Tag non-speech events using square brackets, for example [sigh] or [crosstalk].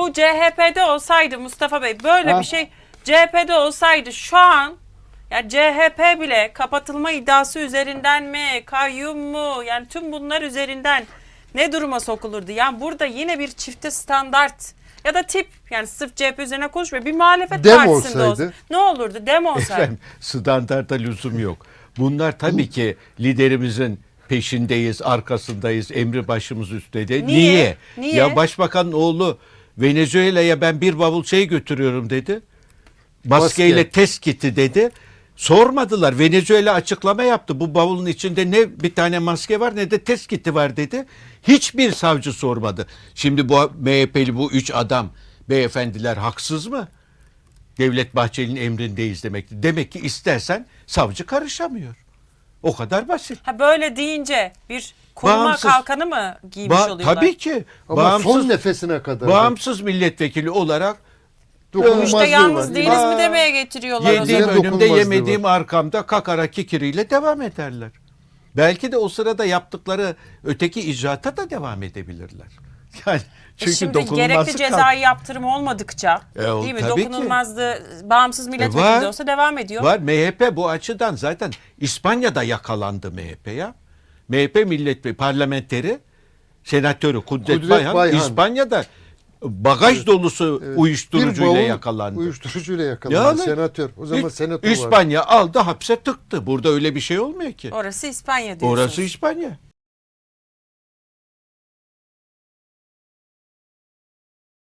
bu CHP'de olsaydı Mustafa Bey böyle Ha. bir şey CHP'de olsaydı şu an ya CHP bile kapatılma iddiası üzerinden mi, kayyum mu yani tüm bunlar üzerinden ne duruma sokulurdu? Yani burada yine bir çifte standart ya da tip yani sırf CHP üzerine konuşmuyor. Bir muhalefet Dem partisinde olsaydı. olsun. Ne olurdu? Dem olsaydı. Efendim standarta lüzum yok. Bunlar tabii ki liderimizin peşindeyiz, arkasındayız, emri başımız üstte. Niye? Niye? Ya başbakanın oğlu Venezuela'ya ben bir bavul şey götürüyorum dedi. Maskeyle Maske. test kiti dedi. Sormadılar. Venezuela açıklama yaptı. Bu bavulun içinde ne bir tane maske var ne de test kiti var dedi. Hiçbir savcı sormadı. Şimdi bu MHP'li bu üç adam beyefendiler haksız mı? Devlet Bahçeli'nin emrindeyiz demektir. Demek ki istersen savcı karışamıyor. O kadar basit. Ha böyle deyince bir koruma Bağımsız. kalkanı mı giymiş Ba- oluyorlar? tabii ki. Ama bağımsız, son nefesine kadar. bağımsız milletvekili olarak dokunulmazlığı İşte var. yalnız değiliz Aa, mi demeye getiriyorlar o Yediğim zaman. Önümde dokunulmazlığı yemediğim arkamda kakara kikiriyle devam ederler. Belki de o sırada yaptıkları öteki icraata da devam edebilirler. [laughs] Yani E çünkü Şimdi gerekli cezai yaptırım olmadıkça E, o değil mi? tabii ki. Dokunulmazdı bağımsız milletvekili de olsa devam ediyor. Var MHP bu açıdan zaten İspanya'da yakalandı MHP ya. MHP milletvekili parlamenteri senatörü Kudret, Kudret Bayhan, Bayhan. İspanya'da bagaj dolusu Evet. uyuşturucuyla Bir yakalandı. Uyuşturucuyla yakalandı. Yani- senatör. O zaman senatör var. İspanya aldı hapse tıktı. Burada öyle bir şey olmuyor ki. Orası İspanya diyorsunuz. Orası İspanya.